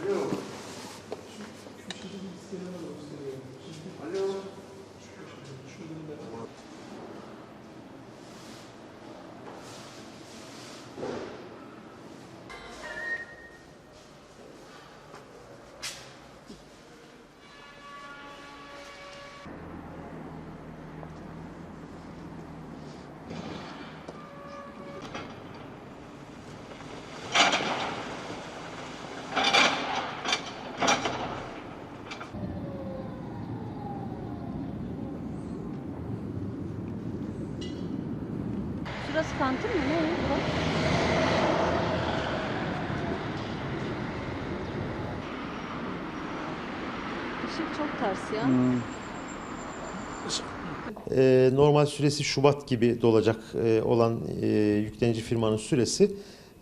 Alo. Şu, şu, şu, şu, şu, şu, şu, şu, Şurası kantin mi? Ne? Işık çok ters ya. Ee, normal süresi Şubat gibi dolacak e, olan e, yüklenici firmanın süresi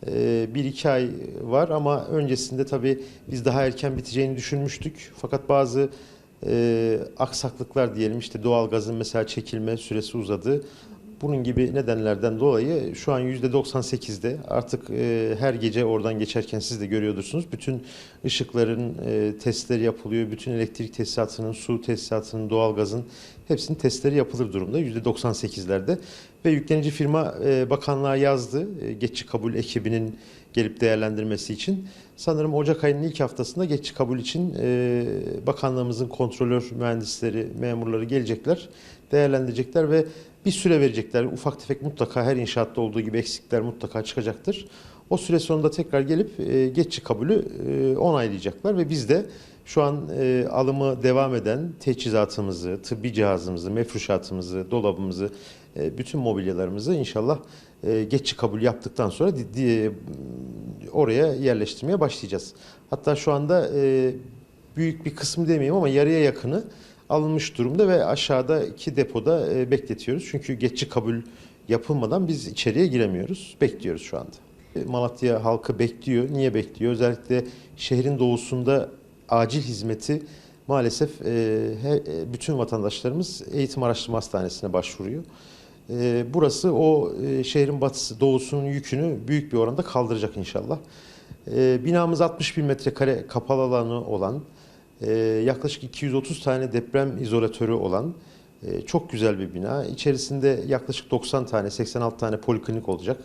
1-2 ay var ama öncesinde tabii biz daha erken biteceğini düşünmüştük. Fakat bazı e, aksaklıklar diyelim işte doğalgazın mesela çekilme süresi uzadı. Bunun gibi nedenlerden dolayı şu an %98'de artık e, her gece oradan geçerken siz de görüyordursunuz. Bütün ışıkların e, testleri yapılıyor. Bütün elektrik tesisatının, su tesisatının, doğalgazın hepsinin testleri yapılır durumda %98'lerde. Ve yüklenici firma e, bakanlığa yazdı. Geçici kabul ekibinin gelip değerlendirmesi için. Sanırım Ocak ayının ilk haftasında geçici kabul için bakanlığımızın kontrolör mühendisleri, memurları gelecekler, değerlendirecekler ve bir süre verecekler. Ufak tefek mutlaka her inşaatta olduğu gibi eksikler mutlaka çıkacaktır. O süre sonunda tekrar gelip e, geçici kabulü e, onaylayacaklar ve biz de şu an e, alımı devam eden teçhizatımızı, tıbbi cihazımızı, mefruşatımızı, dolabımızı, e, bütün mobilyalarımızı inşallah e, geçici kabul yaptıktan sonra di- di- oraya yerleştirmeye başlayacağız. Hatta şu anda e, büyük bir kısmı demeyeyim ama yarıya yakını alınmış durumda ve aşağıdaki depoda e, bekletiyoruz. Çünkü geçici kabul yapılmadan biz içeriye giremiyoruz. Bekliyoruz şu anda. E, Malatya halkı bekliyor. Niye bekliyor? Özellikle şehrin doğusunda acil hizmeti maalesef e, he- e, bütün vatandaşlarımız eğitim araştırma hastanesine başvuruyor. Burası o şehrin batısı, doğusunun yükünü büyük bir oranda kaldıracak inşallah. Binamız 60 bin metrekare kapalı alanı olan, yaklaşık 230 tane deprem izolatörü olan e, çok güzel bir bina. İçerisinde yaklaşık 90 tane, 86 tane poliklinik olacak.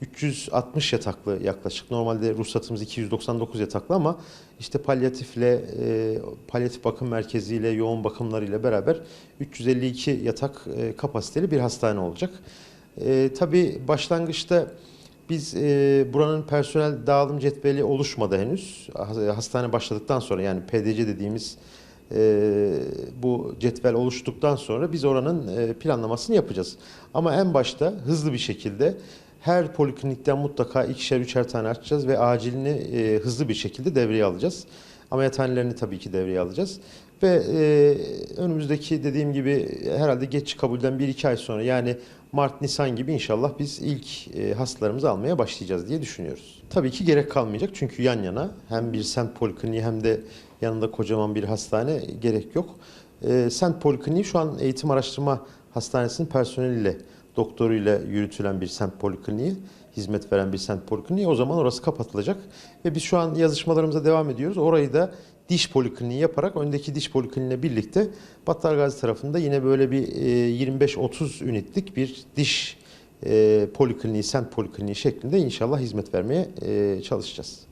360 yataklı yaklaşık. Normalde ruhsatımız 299 yataklı ama işte palyatifle, e, palyatif bakım merkeziyle, yoğun bakımlarıyla beraber 352 yatak e, kapasiteli bir hastane olacak. E, tabii başlangıçta biz e, buranın personel dağılım cetveli oluşmadı henüz. Hastane başladıktan sonra yani PDC dediğimiz e, bu cetvel oluştuktan sonra biz oranın e, planlamasını yapacağız. Ama en başta hızlı bir şekilde her poliklinikten mutlaka ikişer üçer tane açacağız ve acilini e, hızlı bir şekilde devreye alacağız. Ameliyathanelerini tabii ki devreye alacağız. Ve e, önümüzdeki dediğim gibi herhalde geç kabulden 1-2 ay sonra yani Mart, Nisan gibi inşallah biz ilk e, hastalarımızı almaya başlayacağız diye düşünüyoruz. Tabii ki gerek kalmayacak çünkü yan yana hem bir semt polikliniği hem de yanında kocaman bir hastane gerek yok. E, semt polikliniği şu an eğitim araştırma hastanesinin personeliyle, doktoruyla yürütülen bir semt polikliniği, hizmet veren bir semt polikliniği. O zaman orası kapatılacak ve biz şu an yazışmalarımıza devam ediyoruz. Orayı da diş polikliniği yaparak öndeki diş polikliniğiyle birlikte Battalgazi tarafında yine böyle bir e, 25-30 ünitlik bir diş e, polikliniği, semt polikliniği şeklinde inşallah hizmet vermeye e, çalışacağız.